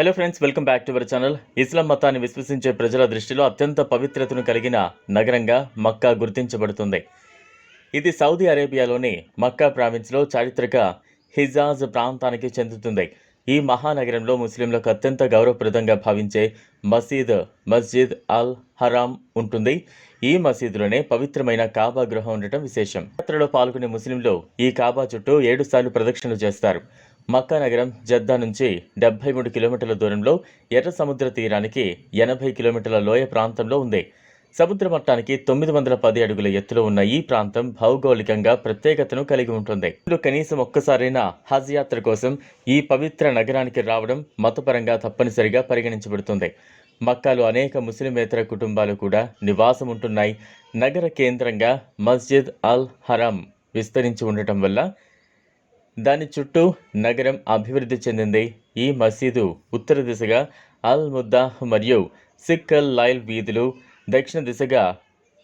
Hello friends welcome back to our channel Islam మతాన్ని విశ్వసించే ప్రజల దృష్టిలో అత్యంత పవిత్రతను కలిగిన నగరంగా మక్కా గుర్తించబడుతుంది. ఇది సౌదీ అరేబియాలోని మక్కా ప్రావిన్స్లో చారిత్రక హిజాజ్ ప్రాంతానికి చెందుతుంది. ఈ మహానగరంలో ముస్లింలకు అత్యంత గౌరవప్రదంగా భావించే మసీద్ మస్జిద్ అల్ హరామ్ ఉంటుంది. ఈ మసీదులోనే పవిత్రమైన కాబా గృహం ఉండటం విశేషం. యాత్రలో పాల్గొనే ముస్లింలు ఈ కాబా చుట్టూ ఏడు సార్లు ప్రదక్షిణలు చేస్తారు. మక్కా నగరం జద్దా నుంచి డెబ్బై మూడు కిలోమీటర్ల దూరంలో ఎర్ర సముద్ర తీరానికి ఎనభై కిలోమీటర్ల లోయ ప్రాంతంలో ఉంది. సముద్ర మట్టానికి తొమ్మిది వందల పది అడుగుల ఎత్తులో ఉన్న ఈ ప్రాంతం భౌగోళికంగా ప్రత్యేకతను కలిగి ఉంటుంది. కనీసం ఒక్కసారైనా హజ్ యాత్ర కోసం ఈ పవిత్ర నగరానికి రావడం మతపరంగా తప్పనిసరిగా పరిగణించబడుతుంది. మక్కాలో అనేక ముస్లిమేతర కుటుంబాలు కూడా నివాసం ఉంటున్నాయి నగర కేంద్రంగా మస్జిద్ అల్ హరాం విస్తరించి ఉండటం వల్ల దాని చుట్టూ నగరం అభివృద్ధి చెందింది. ఈ మసీదు ఉత్తర దిశగా అల్ ముద్దాహ్ మరియు సిక్కల్ లైల్ వీధులు దక్షిణ దిశగా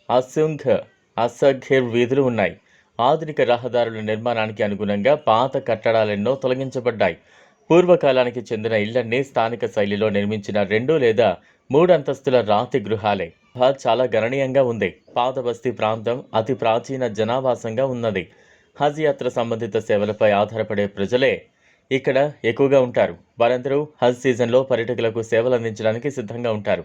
అసుంఘ్ అసఘేర్ వీధులు ఉన్నాయి. ఆధునిక రహదారుల నిర్మాణానికి అనుగుణంగా పాత కట్టడాలెన్నో తొలగించబడ్డాయి. పూర్వకాలానికి చెందిన ఇళ్ళన్నీ స్థానిక శైలిలో నిర్మించిన రెండు లేదా మూడు అంతస్తుల రాతి గృహాలే. చాలా గణనీయంగా ఉంది. పాత బస్తీ ప్రాంతం అతి ప్రాచీన జనావాసంగా ఉన్నది. హజ్ యాత్ర సంబంధిత సేవలపై ఆధారపడే ప్రజలే ఇక్కడ ఎక్కువగా ఉంటారు. వారందరూ హజ్ సీజన్లో పర్యటకులకు సేవలు అందించడానికి సిద్ధంగా ఉంటారు.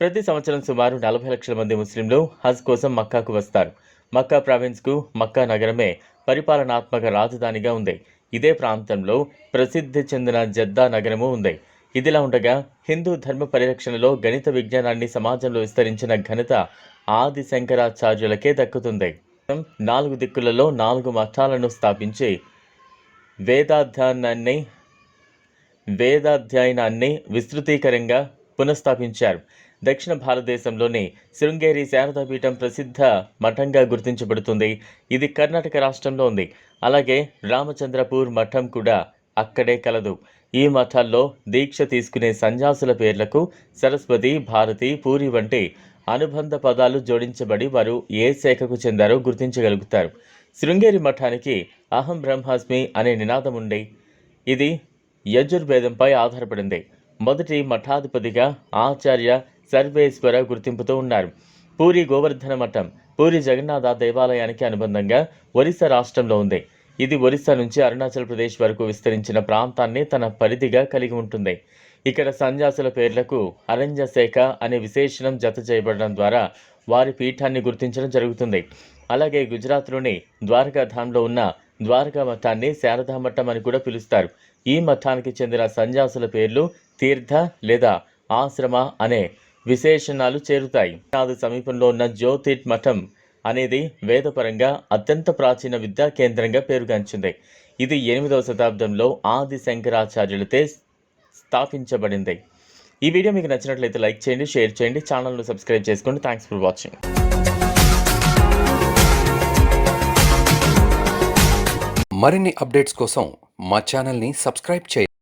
ప్రతి సంవత్సరం సుమారు నలభై లక్షల మంది ముస్లింలు హజ్ కోసం మక్కాకు వస్తారు. మక్కా ప్రావిన్స్కు మక్కా నగరమే పరిపాలనాత్మక రాజధానిగా ఉంది. ఇదే ప్రాంతంలో ప్రసిద్ధి చెందిన జద్దా నగరము ఉంది. ఇదిలా ఉండగా హిందూ ధర్మ పరిరక్షణలో గణిత విజ్ఞానాన్ని సమాజంలో విస్తరించిన ఘనత ఆది శంకరాచార్యులకే దక్కుతుంది. నాలుగు దిక్కులలో నాలుగు మఠాలను స్థాపించి వేదాధ్యానాన్ని వేదాధ్యయనాన్ని విస్తృతీకరంగా పునఃస్థాపించారు. దక్షిణ భారతదేశంలోని శృంగేరి శారదాపీఠం ప్రసిద్ధ మఠంగా గుర్తించబడుతుంది. ఇది కర్ణాటక రాష్ట్రంలో ఉంది. అలాగే రామచంద్రపూర్ మఠం కూడా అక్కడే కలదు. ఈ మఠాల్లో దీక్ష తీసుకునే సన్యాసుల పేర్లకు సరస్వతి భారతి పూరి వంటి అనుబంధ పదాలు జోడించబడి వారు ఏ శాఖకు చెందారో గుర్తించగలుగుతారు. శృంగేరి మఠానికి అహం బ్రహ్మాస్మి అనే నినాదం ఉండే. ఇది యజుర్వేదంపై ఆధారపడింది. మొదటి మఠాధిపతిగా ఆచార్య సర్వేశ్వర గుర్తింపుతో ఉన్నారు. పూరి గోవర్ధన మఠం పూరి జగన్నాథ దేవాలయానికి అనుబంధంగా ఒరిస్సా రాష్ట్రంలో ఉంది. ఇది ఒరిస్సా నుంచి అరుణాచల్ ప్రదేశ్ వరకు విస్తరించిన ప్రాంతాన్ని తన పరిధిగా కలిగి ఉంటుంది. ఇక్కడ సన్యాసుల పేర్లకు అరంజశాఖ అనే విశేషణం జత చేయబడడం ద్వారా వారి పీఠాన్ని గుర్తించడం జరుగుతుంది. అలాగే గుజరాత్లోని ద్వారకాధాంలో ఉన్న ద్వారకా మఠాన్ని శారదా మఠం అని కూడా పిలుస్తారు. ఈ మఠానికి చెందిన సన్యాసుల పేర్లు తీర్థ లేదా ఆశ్రమ అనే విశేషణాలు చేరుతాయి. నాది సమీపంలో ఉన్న జ్యోతిట్ మఠం అనేది వేదపరంగా అత్యంత ప్రాచీన విద్యా కేంద్రంగా పేరుగాంచింది. ఇది ఎనిమిదవ శతాబ్దంలో ఆది శంకరాచార్యులతే స్థాపించబడింది. ఈ వీడియో మీకు నచ్చినట్లయితే లైక్ చేయండి షేర్ చేయండి ఛానల్ను సబ్స్క్రైబ్ చేసుకోండి. థ్యాంక్స్ ఫర్ వాచింగ్ మరిన్ని అప్డేట్స్ కోసం మా ఛానల్ని సబ్స్క్రైబ్ చేయండి.